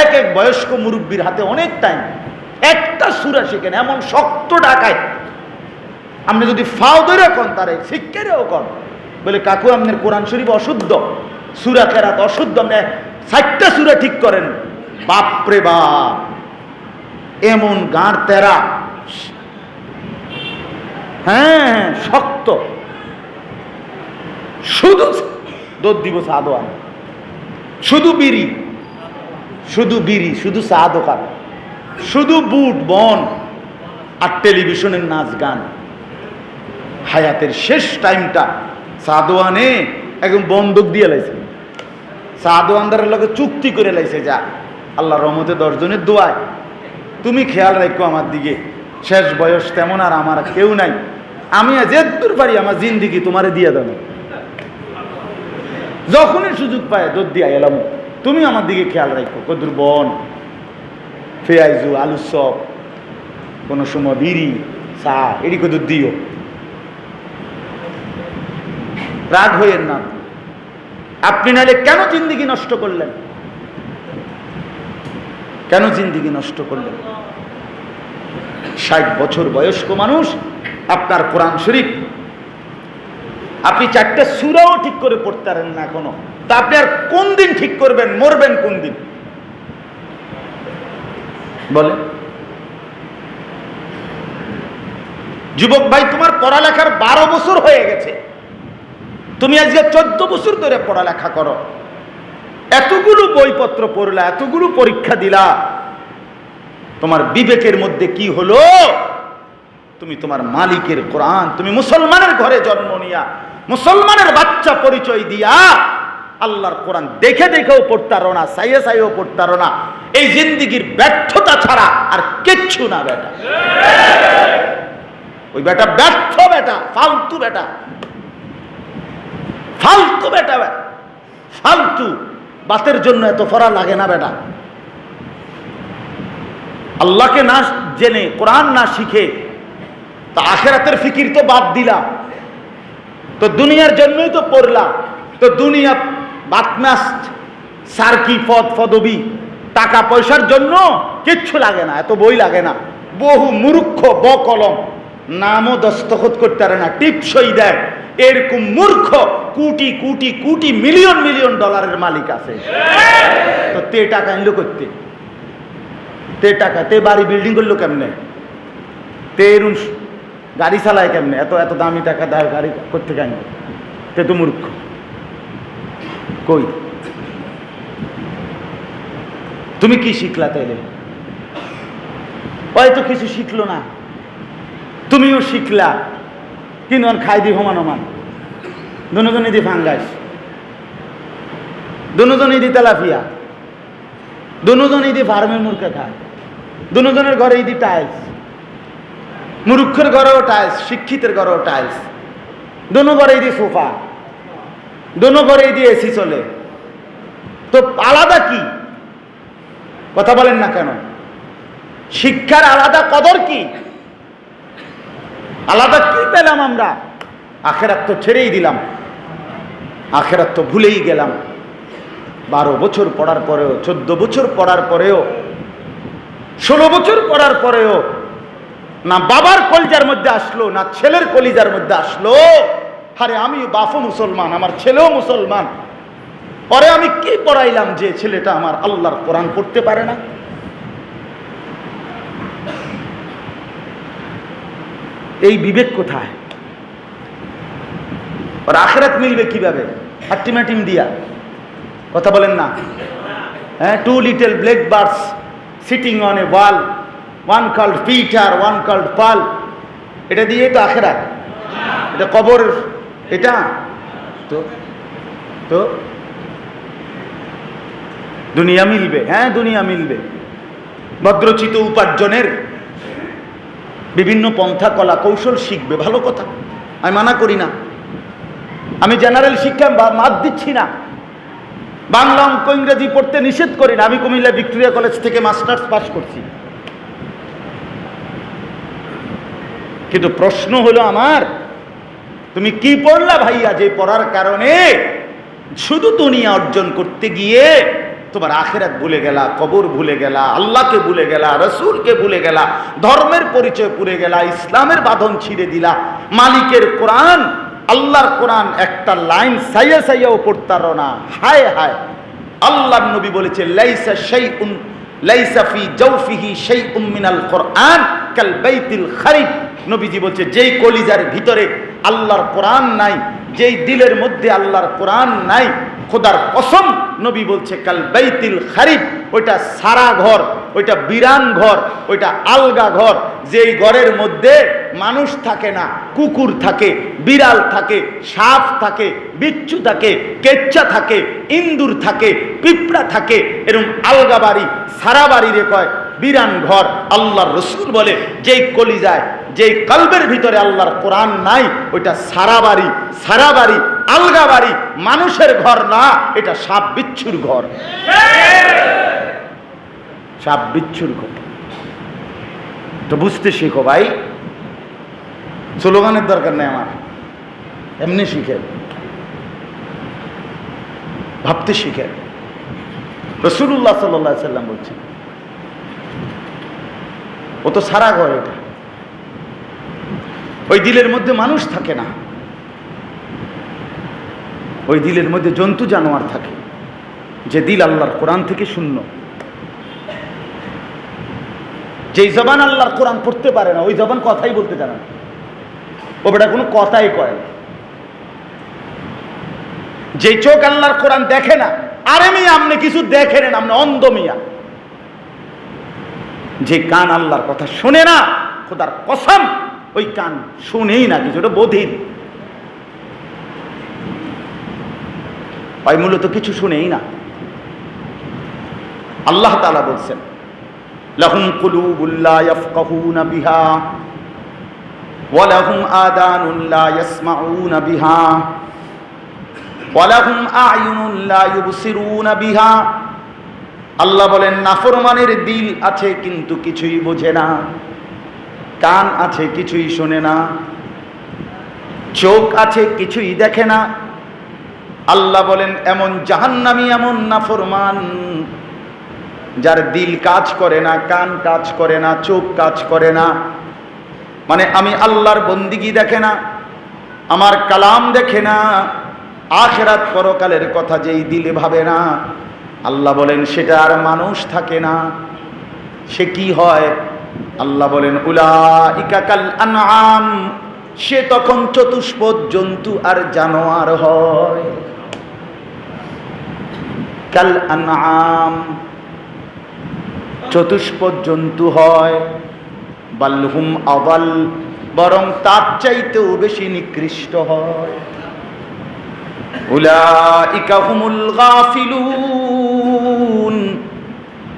এক এক বয়স্ক মুরব্বীর হাতে অনেক টাইম একটা সুরা শিখেন, এমন শক্ত ডাকায়। আপনি যদি ফাও ধরে কন তারে শিক্ষারেও কন। বলে, কাকু, আপনার কোরআন শরীফ অশুদ্ধ, সুরা কেরাত অশুদ্ধ, আপনি ষাটটা সুরা ঠিক করেন। বাপরে বাপ, এমন গাঁর তেরা। হ্যাঁ শক্ত। শুধু দোদ দিব চা দোয়ান শুধু বিড়ি। শুধু বিড়ি, শুধু চা দোকান শুধু বুট, বন আর টেলিভিশনের নাচ গান। হায়াতের শেষ টাইমটা সাদোয়ানে একদম বন্দুক দিয়ে লাইছে। সাদোয়ানদারের লগে চুক্তি করে লাইছে যা, আল্লাহ রহমতে দশজনের দোয়ায়। তুমি খেয়াল রাখো আমার দিকে, শেষ বয়স তেমন আর আমার কেউ নাই। আমি যেদূর পারি, আমার জিন্দিগি তোমারে দিয়ে দেবো যখনই সুযোগ পায় দোদ দিয়া এলাম। তুমি আমার দিকে খেয়াল রাখো কদুর বন ফেয়াইজু আলু চপ কোনো সময় বিড়ি, চা, এটি কদুর দিও। রাগ হইয়েন না। আপনি নাহলে কেন জিন্দিগি নষ্ট করলেন? কেন জিন্দিগি নষ্ট করলেন? ষাট বছর বয়স্ক মানুষ, আপনার কোরআন শরীফ আপনি চারটে সুরাও ঠিক করে পড়তে পারেন না এখনও। তা আপনি আর কোন দিন ঠিক করবেন, মরবেন কোন দিন? বলে যুবক ভাই, তোমার পড়ালেখার বারো বছর হয়ে গেছে। তুমি আজকে চোদ্দ বছর ধরে পড়ালেখা করো। এতগুলো বইপত্র পড়লা, এতগুলো পরীক্ষা দিলা। তোমার বিবেকের মধ্যে কি হলো? তুমি তোমার মালিকের কোরআন, তুমি মুসলমানের ঘরে জন্ম নিয়া, মুসলমানের বাচ্চা পরিচয় দিয়া আল্লাহর কোরআন দেখে দেখেও পড়তারো না সাইয়ে সাইয়েও পড়তারো না এই জিন্দিগির ব্যর্থতা ছাড়া আর কিচ্ছু না বেটা। ওই বেটা ব্যর্থ বেটা, ফালতু বেটা। ফালতু বেটা ফালতু। বাতের জন্য এত ফরা লাগে না বেটা। আল্লাহকে না জেনে, কোরআন না শিখে তা আখেরাতের ফিকির তো বাদ দিলা তো দুনিয়ার জন্যই তো পড়লা তো দুনিয়া বাতমাস সার্কি পদ পদবি টাকা পয়সার জন্য কিচ্ছু লাগে না, এত বই লাগে না। বহু মূর্খ ব কলম নামও দস্তখত করতে পারে না, টিপসই দেয়। এরকম মূর্খ, কোটি কোটি কোটি, মিলিয়ন মিলিয়ন ডলারের মালিক আছে। তো তে টাকা আনলো করতে? তে টাকা, তে বাড়ি বিল্ডিং করল কেমনে? তে এরুম গাড়ি চালায় কেমনে? এত এত দামি টাকা দেয় গাড়ি করতে কেন তে তো মূর্খ। কই? তুমি কি শিখলা তাইলে? হয়তো কিছু শিখলো না। তুমিও শিখলা। কিন্তু খাই দি হমান হমান দুজনই দি ফাঙ্গাস। দুজনই দি তেলাফিয়া দুজনই দি ফার্মের মুরগা খায়। দুজনের ঘরে দি টাইলস। মুরুক্ষের ঘরেও টাইলস শিক্ষিতের ঘরেও টাইলস দুনো ঘরেই দি সোফা। দুনো ঘরেই দি এসি চলে। তো আলাদা কি? কথা বলেন না কেন? শিক্ষার আলাদা কদর কি? আলাদা কি পেলাম আমরা? আখেরাত তো ছেড়েই দিলাম। আখেরাত তো ভুলেই গেলাম। বারো বছর পড়ার পরেও, চোদ্দ বছর পড়ার পরেও, ষোলো বছর পড়ার পরেও না বাবার কলিজার মধ্যে আসলো, না ছেলের কলিজার মধ্যে আসলো। আরে আমি বাপও মুসলমান, আমার ছেলেও মুসলমান। পরে আমি কি পড়াইলাম যে ছেলেটা আমার আল্লাহর কোরআন পড়তে পারে না? এই বিবেক কোথায়? আখরাত মিলবে কীভাবে? হাট্টিমাটিম দিয়া। কথা বলেন না। হ্যাঁ two little black birds sitting on a wall one called Peter one called Paul এটা দিয়ে তো আখেরাত। এটা কবর। এটা? তো তো? দুনিয়া মিলবে। হ্যাঁ দুনিয়া মিলবে। ভদ্রচিত উপার্জনের বিভিন্ন পন্থা, কলা, কৌশল শিখবে। ভালো কথা। আমি মানা করি না। আমি জেনারেল শিক্ষা মাত দিচ্ছি না। বাংলা অঙ্ক ইংরেজি পড়তে নিষেধ করি না। আমি কুমিল্লা ভিক্টোরিয়া কলেজ থেকে মাস্টার্স পাস করছি। কিন্তু প্রশ্ন হলো আমার, তুমি কি পড়লা ভাইয়া যে পড়ার কারণে? শুধু দুনিয়া অর্জন করতে গিয়ে তোমার আখেরাত ভুলে গেলা, কবর ভুলে গেলা, আল্লাহকে ভুলে গেলা, রসুলকে ভুলে গেলা, ধর্মের পরিচয় পুরে গেলা, ইসলামের বাঁধন ছিঁড়ে দিলা, মালিকের কোরআন, আল্লাহর কোরআন একটা লাইন সাইয়া সাইয়াও পড়তার না হায় হায়, আল্লাহর নবী বলেছে, লাইসা সেই লাইসা ফি জৌফিহি সেই উম্মিনাল কোরআন কাল বাইতিল খারিফ। নবীজি বলছে, যেই কলিজার ভিতরে আল্লাহর কোরআন নাই, যেই দিলের মধ্যে আল্লাহর কোরআন নাই, খোদার কসম, নবী বলছে, কাল বাইতিল খারিফ, ওইটা সারা ঘর, ওইটা বিরান ঘর, ওইটা আলগা ঘর, যেই ঘরের মধ্যে মানুষ থাকে না, কুকুর থাকে, বিড়াল থাকে, সাপ থাকে, বিচ্ছু থাকে কেচ্চা থাকে, ইন্দুর থাকে পিঁপড়া থাকে এরকম আলগা বাড়ি, সারা বাড়ি রে কয়, বিরান ঘর, আল্লাহর রসুল বলে, যেই কলি যায়, যেই কলবের ভিতরে আল্লাহর কোরআন নাই, ওইটা সারা বাড়ি সারা বাড়ি, আলগা বাড়ি, মানুষের ঘর না, এটা সাপ বিচ্ছুর ঘর। সাপ বিচ্ছুর ঘর। তো বুঝতে শিখো ভাই, স্লোগানের দরকার নেই আমার, এমনি শিখে, ভাবতে শিখে। রসুল্লাহ সাল্লাহ সাল্লাম বলছেন। ও তো সারা ঘর এটা। ওই দিলের মধ্যে মানুষ থাকে না। ওই দিলের মধ্যে জন্তু জানোয়ার থাকে। যে দিল আল্লাহর কোরআন থেকে শূন্য। যেই জবান আল্লাহর কোরআন পড়তে পারে না, ওই জবান কথাই বলতে জানে না। ও বেটা কোনো কথাই কয় না। যে চোখ আল্লাহর কোরআন দেখে না আরে মিয়া, আপনি কিছু দেখেন আপনি অন্ধ মিয়া। যে কান আল্লাহর কথা শোনে না, খোদার কসম, ওই কান শুনেই না কিছু, ওটা বধির ওই মূলত কিছু শুনেই না। আল্লাহ তালা বলছেন, লাহুম কুলুবুল্লা ইয়াফকাহুনা বিহা ওয়ালাহুম আদানুল্লা ইয়াসমাউনা বিহা। ওয়ালাহুম আয়ুনুল্লা ইউবসিরুনা বিহা। আল্লাহ বলেন, নাফরমানের দিল আছে কিন্তু কিছুই বোঝে না, কান আছে কিছুই শোনে না, চোখ আছে কিছুই দেখে না। আল্লাহ বলেন, এমন জাহান্নামি, এমন নাফরমান যার দিল কাজ করে না, কান কাজ করে না, চোখ কাজ করে না। মানে আমি আল্লাহর বন্দিগি দেখে না, আমার কালাম দেখে না আখেরাত পরকালের কথা যেই দিলে ভাবে না, আল্লাহ বলেন সেটা আর মানুষ থাকে না। সে কি হয়? আল্লাহ বলেন উলা ইকাকাল আনআম, সে তখন চতুষ্পদ জন্তু আর জানোয়ার হয়। কাল আনআম, চতুষ্পদ জন্তু হয় বাল্লহুম আবাল বরং তার চাইতেও বেশি নিকৃষ্ট হয়।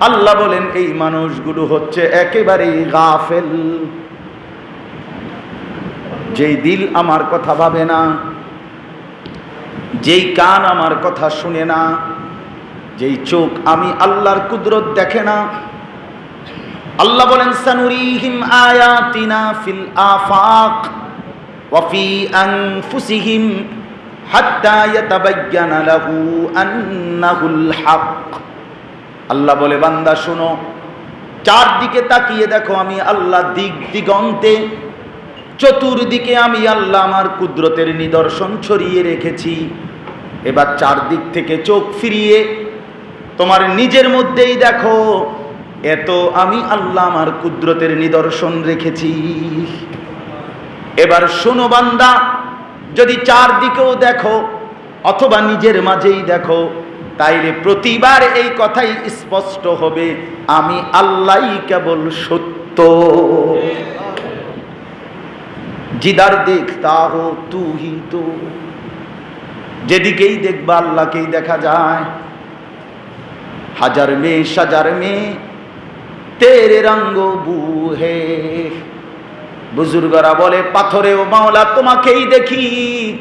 আল্লাহ বলেন, এই মানুষগুলো হচ্ছে একেবারেই গাফেল। যেই দিল আমার কথা ভাবে না, যেই কান আমার কথা শুনে না, যেই চোখ আমি আল্লাহর কুদরত দেখে না, আল্লাহ বলেন, সানুরিহিম আয়াতিনা ফিল আফাক ওয়া ফি আনফুসিহিম আল্লাহ বলে, বান্দা, শোনো, চারদিকে তাকিয়ে দেখো আমি আল্লাহ দিক দিগন্তে, চতুর্দিকে আমি আল্লাহ আমার কুদরতের নিদর্শন ছড়িয়ে রেখেছি। এবার চারদিক থেকে চোখ ফিরিয়ে তোমার নিজের মধ্যেই দেখো, এত আমি আল্লাহ আমার কুদরতের নিদর্শন রেখেছি। এবার শোনো, বান্দা যদি চারদিকেও দেখো, অথবা নিজের মাঝেই দেখো, তাইলে প্রতিবার এই কথাই স্পষ্ট হবে, আমি আল্লাহই কেবল সত্য। জিদার দেখতা হো তুহি তো। যেদিকেই দেখবা আল্লাহকেই দেখা যায়। হাজার মেয়ে, সাজার মেয়ে, তেরে রঙ্গ বুহে। বুজুর্গরা বলে, পাথরেও মাওলা, তোমাকেই দেখি।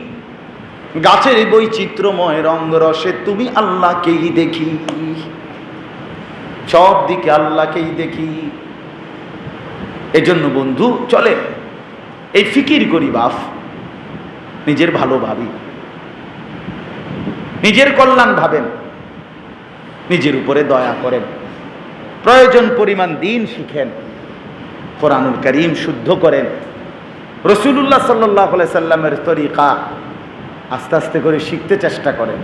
গাছের বৈচিত্র্যময় রঙ রসে তুমি আল্লাহকেই দেখি। সব দিকে আল্লাহকেই দেখি। এজন্য বন্ধু, চলে। এই ফিকির করি বাফ নিজের ভালো ভাবি। নিজের কল্যাণ ভাবেন। নিজের উপরে দয়া করেন। প্রয়োজন পরিমাণ দিন শিখেন। কোরআনুল করিম শুদ্ধ করেন। রসুল্লাহ সাল্লাহ সাল্লামের তরিকা আস্তে আস্তে করে শিখতে চেষ্টা করেন।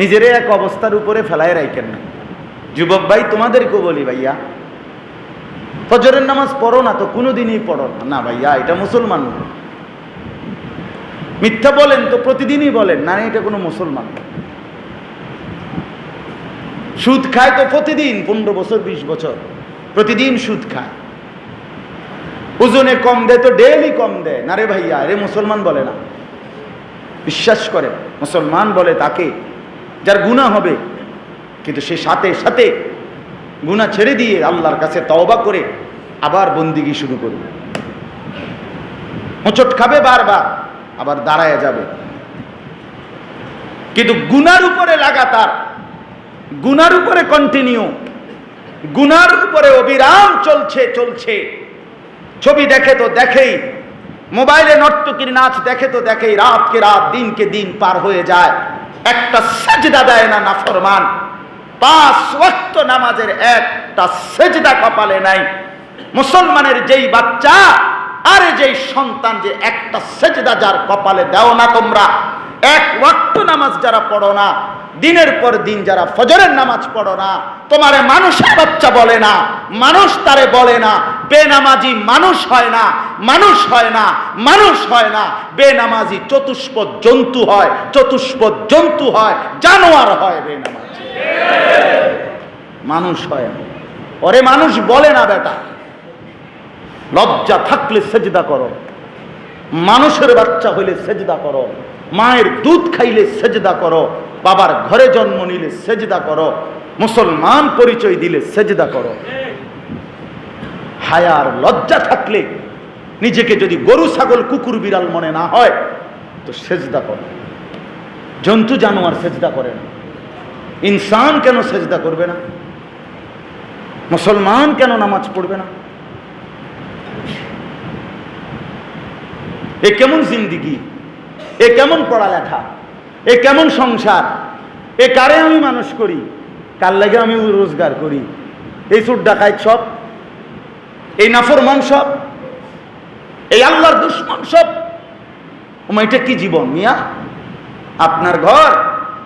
নিজের এক অবস্থার উপরে ফেলায় রাখেন না। যুবক ভাই, তোমাদেরকেও বলি ভাইয়া, ফজরের নামাজ পড়ো না তো কোনোদিনই পড়ো না। না ভাইয়া, এটা মুসলমান মিথ্যা বলেন তো প্রতিদিনই বলেন, না এটা কোনো মুসলমান সুদ খায় তো প্রতিদিন, পনেরো বছর, বিশ বছর, প্রতিদিন সুদ খায়। ওজনে কম দেয় তো ডেলি কম দেয়। না রে ভাইয়া রে মুসলমান বলে না। বিশ্বাস করে, মুসলমান বলে তাকে, যার গুণা হবে। কিন্তু সে সাথে সাথে গুণা ছেড়ে দিয়ে আল্লাহর কাছে তওবা করে আবার বন্দিগি শুরু করবে। হোঁচট খাবে বারবার, আবার দাঁড়ায় যাবে। কিন্তু গুনার উপরে লাগাতার, গুনার উপরে কন্টিনিউ গুনার উপরে অবিরাম চলছে চলছে। ছবি দেখে তো দেখেই, মোবাইলে নর্তকীর নাচ দেখে তো দেখেই রাতকে রাত, দিনকে দিন পার হয়ে যায়। একটা সেজদা দেয় না নাফরমান। পাঁচ ওয়াক্ত নামাজের একটা সেজদা কপালে নাই। মুসলমানের যেই বাচ্চা আরে যেই সন্তান যে একটা সেজদা যার কপালে দাও না তোমরা। এক ওয়াক্ত নামাজ যারা পড়ো না দিনের পর দিন যারা ফজরের নামাজ পড়ো না, তোমারে মানুষের বাচ্চা বলে না, মানুষ তারে বলে না, বেনামাজি মানুষ হয় না, মানুষ হয় না, মানুষ হয় না, বেনামাজি চতুষ্প জন্তু হয় চতুষ্প জন্তু হয়, জানোয়ার হয় বেনামাজি। মানুষ হয় না। ওরে মানুষ বলে না বেটা। লজ্জা থাকলে সেজদা করো। মানুষের বাচ্চা হইলে সেজদা করো। মায়ের দুধ খাইলে সেজদা করো, বাবার ঘরে জন্ম নিলে সেজদা করো, মুসলমান পরিচয় দিলে সেজদা করো। হায়ার লজ্জা থাকলে নিজেকে যদি গরু, ছাগল, কুকুর, বিড়াল মনে না হয়, তো সেজদা করো। জন্তু, জানোয়ার সেজদা করে না। ইনসান কেন সেজদা করবে না? মুসলমান কেন নামাজ পড়বে না? এ কেমন জিন্দিগি? এ কেমন পড়ালেখা? এ কেমন সংসার? এ কারে আমি মানুষ করি? কার লাগে আমি রোজগার করি? এই সুর ডাকায় সব? এই নাফরমান সব? এই আল্লাহর দুশ্মন সব? এটা কি জীবন মিয়া? আপনার ঘর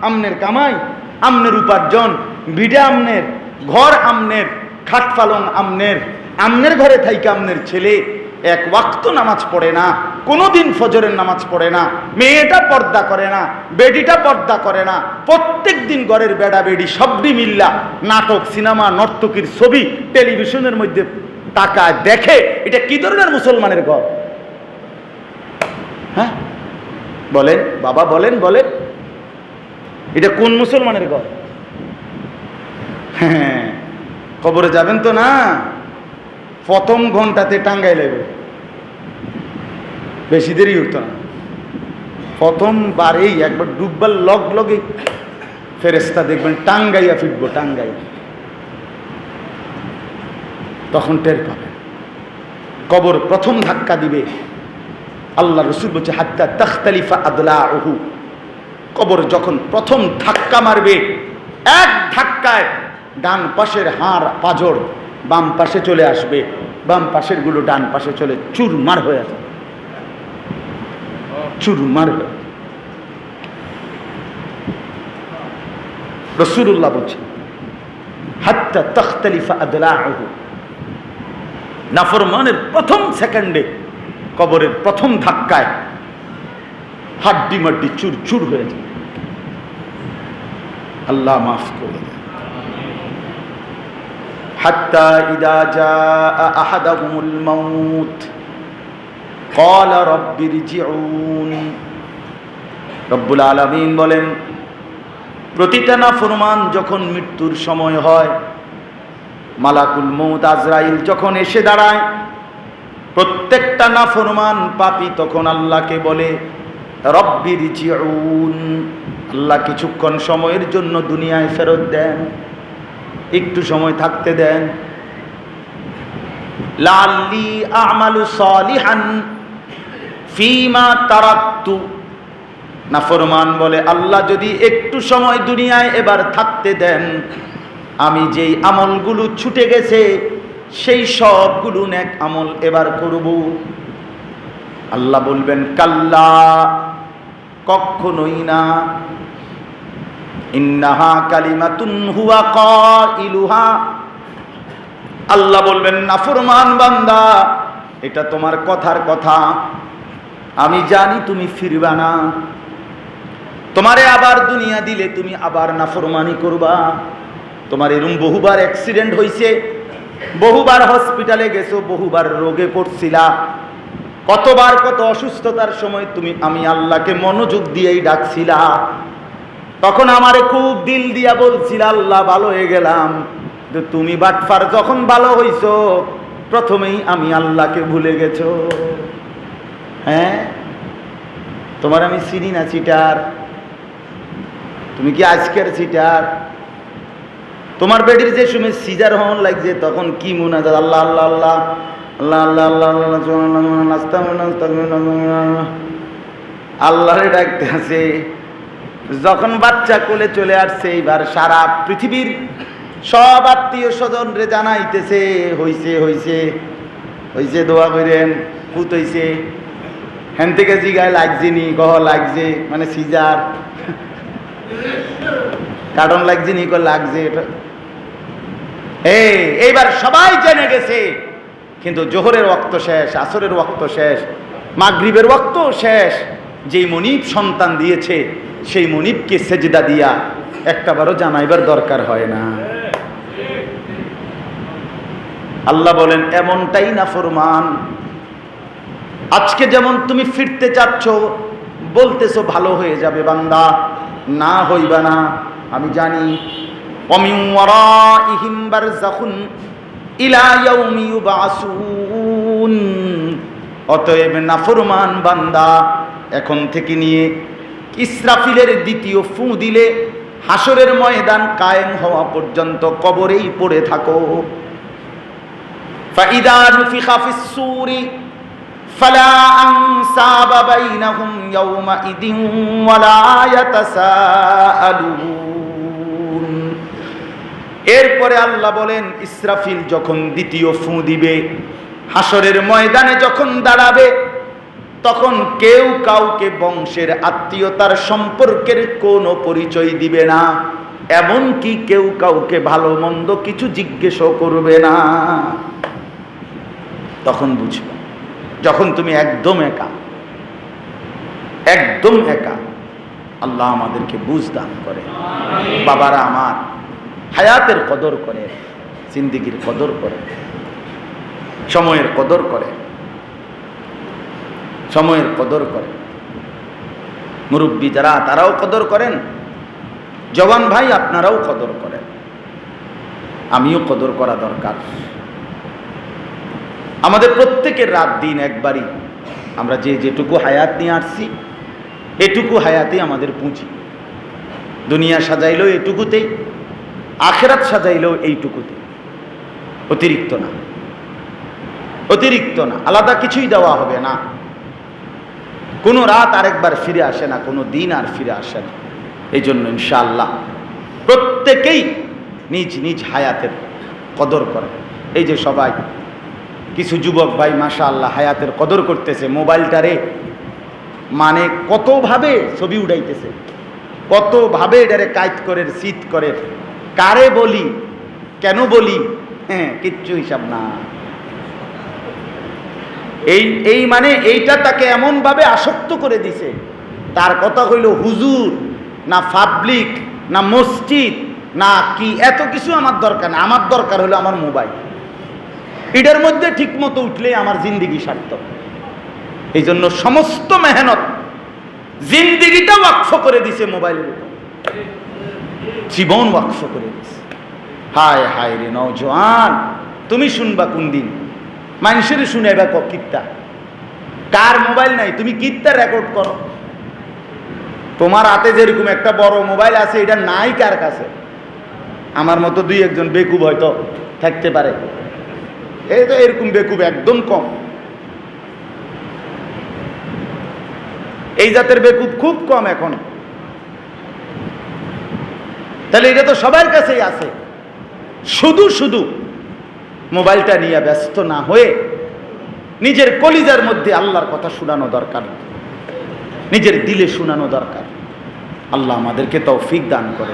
আমনের কামাই, আমনের উপার্জন, বিডা আমনের, ঘর আমনের খাট পালং আমনের আমনের ঘরে থাইকে আমনের ছেলে, এক ওয়াক্ত নামাজ পড়ে না। কোনোদিন ফজরের নামাজ পড়ে না, মেয়েটা পর্দা করে না, বেডিটা পর্দা করে না প্রত্যেক দিন ঘরের বেড়া বেডি সবটি মিল্লা, নাটক, সিনেমা, নর্তকীর ছবি, টেলিভিশনের মধ্যে টাকা দেখে, এটা কি ধরনের মুসলমানের ঘর? হ্যাঁ? বলেন, বাবা বলেন বলেন। এটা কোন মুসলমানের ঘর? হ্যাঁ কবরে যাবেন তো না? প্রথম ঘন্টাতে টাঙ্গাই লাগবে বেশি দেরি হতো না। প্রথমবারেই একবার ডুববার লগ লগে ফেরেস্তা দেখবেন টাঙ্গাইয়া ফিরবো, টাঙ্গাইয়া। তখন টের পাবেন। কবর প্রথম ধাক্কা দিবে। আল্লাহ রসুল বলছে, হাত্তা তখতালিফা আদলা ওহু কবর যখন প্রথম ধাক্কা মারবে, এক ধাক্কায় ডান পাশের হাড়, পাজর বাম পাশে চলে আসবে। বাম পাশেরগুলো ডান পাশে চলে চুরমার হয়ে যাবে চুরমার হয়ে রসুল্লাহ বলছেন, হাত্তা তখতালিফা আদলাহ নাফরমানের প্রথম সেকেন্ডে কবরের প্রথম ধাক্কায় হাড্ডি মাড্ডি চুর চুর হয়ে যায়। আল্লাহ মাফ করে হাত্তা ইদা যা আহাদাহুমুল মাউত। রব্বুল আলমিন বলেন, প্রতিটা ফুরমান যখন মৃত্যুর সময় হয়, মালাকুল মৌত আজরাইল যখন এসে দাঁড়ায়, প্রত্যেকটা নাফরমান পাপি তখন আল্লাহকে বলে রব্বির জিউন আল্লাহ কিছুক্ষণ সময়ের জন্য দুনিয়ায় ফেরত দেন, একটু সময় থাকতে দেন। লাল্লি আমালু সলিহান। ফিমা তারাক্তু। নাফরমান বলে, আল্লাহ যদি একটু সময় দুনিয়ায় এবার থাকতে দেন, আমি যেই আমলগুলো ছুটে গেছে, সেই সবগুলো নেক আমল এবার করব। আল্লাহ বলবেন, কাল্লা, কখনোই না। ইন্নাহা কালিমাতুন হুয়া ক কাইলুহা। আল্লাহ বলবেন নাফরমান বান্দা, এটা তোমার কথার কথা। আমি জানি তুমি ফিরবা না। তোমারে আবার দুনিয়া দিলে তুমি আবার নাফরমানি করবা। তোমার এরম বহুবার অ্যাক্সিডেন্ট হয়েছে বহুবার হসপিটালে গেছো, বহুবার রোগে পড়ছিলা। কতবার কত অসুস্থতার সময় তুমি আমি আল্লাহকে মনোযোগ দিয়েই ডাকছিলা। তখন আমারে খুব দিল দিয়া বলছিল, আল্লাহ, ভালো হয়ে গেলাম। তুমি বাটফার যখন ভালো হইছো, প্রথমেই আমি আল্লাহকে ভুলে গেছো। হ্যাঁ? তোমার আমি চিনি না, চিটার। তুমি কি আজকের চিটার? তোমার বেডির যে সময় সিজার হন লাগছে, তখন কি মনে হয় আল্লাহ আল্লাহ। আল্লাহ আল্লাহ আল্লাহ আল্লাহ আল্লাহ আল্লাহরে ডাকতে আছে যখন বাচ্চা কোলে চলে আসছে, এইবার সারা পৃথিবীর সব আত্মীয় স্বজনরে জানাইতেছে, হইছে হইছে হইছে, দোয়া করেন পুত হইছে। হ্যান থেকে জিগায় লাগছে নি কহ লাগছে মানে সিজার। কার্টন লাগছে নি লাগছে এই, এইবার সবাই জেনে গেছে, কিন্তু জোহরের ওক্ত শেষ, আসরের ওক্ত শেষ, মাগরিবের ওক্ত শেষ, যেই মনিব সন্তান দিয়েছে, সেই মনিবকে সেজদা দিয়া একটাবারও জানাইবার দরকার হয় না। আল্লাহ বলেন, এমনটাই না ফরমান আজকে যেমন তুমি ফিরতে চাচ্ছ, বলতেছো ভালো হয়ে যাবে বান্দা। না হইবা না, আমি জানি। অতএব নাফরমান বান্দা, এখন থেকে নিয়ে ইসরাফিলের দ্বিতীয় ফু দিলে হাসরের ময়দান কায়েম হওয়া পর্যন্ত কবরেই পড়ে থাকো। ফাইদা রুফিখা فلا أنساب بينهم يومئذ ولا يتساءلون এরপরে আল্লাহ বলেন ইসরাফিল যখন দ্বিতীয় ফু দিবে হাসরের ময়দানে যখন দাঁড়াবে তখন কেউ কাউকে বংশের আত্মীয়তার সম্পর্কের কোনো পরিচয় দিবে না এমনকি কেউ কাউকে ভালো মন্দ কিছু জিজ্ঞেসও করবে না তখন বুঝবে যখন তুমি একদম একা একদম একা আল্লাহ আমাদেরকে বুঝ দান করে। বাবারা আমার হায়াতের কদর করে জিন্দিগির কদর করে সময়ের কদর করে সময়ের কদর করে। মুরব্বী যারা তারাও কদর করেন জওয়ান ভাই আপনারাও কদর করেন। আমিও কদর করা দরকার। আমাদের প্রত্যেকের রাত দিন একবারই। আমরা যে যেটুকু হায়াত নিয়ে আসছি, এটুকু হায়াতেই আমাদের পুঁজি। দুনিয়া সাজাইলেও এটুকুতেই, আখেরাত সাজাইলেও এইটুকুতে। অতিরিক্ত না। অতিরিক্ত না। আলাদা কিছুই দেওয়া হবে না। কোনো রাত আরেকবার ফিরে আসে না, কোনো দিন আর ফিরে আসে না। এই জন্য ইনশাআল্লাহ প্রত্যেকেই নিজ নিজ হায়াতের কদর করে। এই যে সবাই কিছু যুবক ভাই মাশা আল্লাহ হায়াতের কদর করতেছে, মোবাইলটারে মানে কতভাবে ছবি উড়াইতেছে, কতভাবে এটারে কাইত করে শীত করে, কারে বলি, কেন বলি হ্যাঁ কিচ্ছু হিসাব না। এই এই মানে এইটা তাকে এমনভাবে আসক্ত করে দিছে, তার কথা হইল হুজুর, না পাবলিক না মসজিদ, না কি, এত কিছু আমার দরকার না, আমার দরকার হলো আমার মোবাইল। এটার মধ্যে ঠিক মতো উঠলে আমার জিন্দিগি সার্থক। এই জন্য সমস্ত মেহনত জিন্দিগিটা ওয়াকফ করে দিছে মোবাইলের উপর। জীবন ওয়াকফ করে দিছে। হায় হায় রে নওজোয়ান, তুমি শুনবা কোন দিন? মানুষের শুনাইবা ক কিত্তা? কার মোবাইল নাই? তুমি কিত্তা রেকর্ড করো? তোমার হাতে যেরকম একটা বড় মোবাইল আছে, এটা নাই কার কাছে? আমার মতো দুই একজন বেকুব হয়তো থাকতে পারে। এই তো এরকম বেকুব, একদম কম। এই জাতের বেকুব খুব কম এখন। তাহলে এটা তো সবার কাছেই আছে। শুধু শুধু মোবাইলটা নিয়ে ব্যস্ত না হয়ে নিজের কলিজার মধ্যে আল্লাহর কথা শোনানো দরকার। নিজের দিলে শোনানো দরকার। আল্লাহ আমাদেরকে তৌফিক দান করে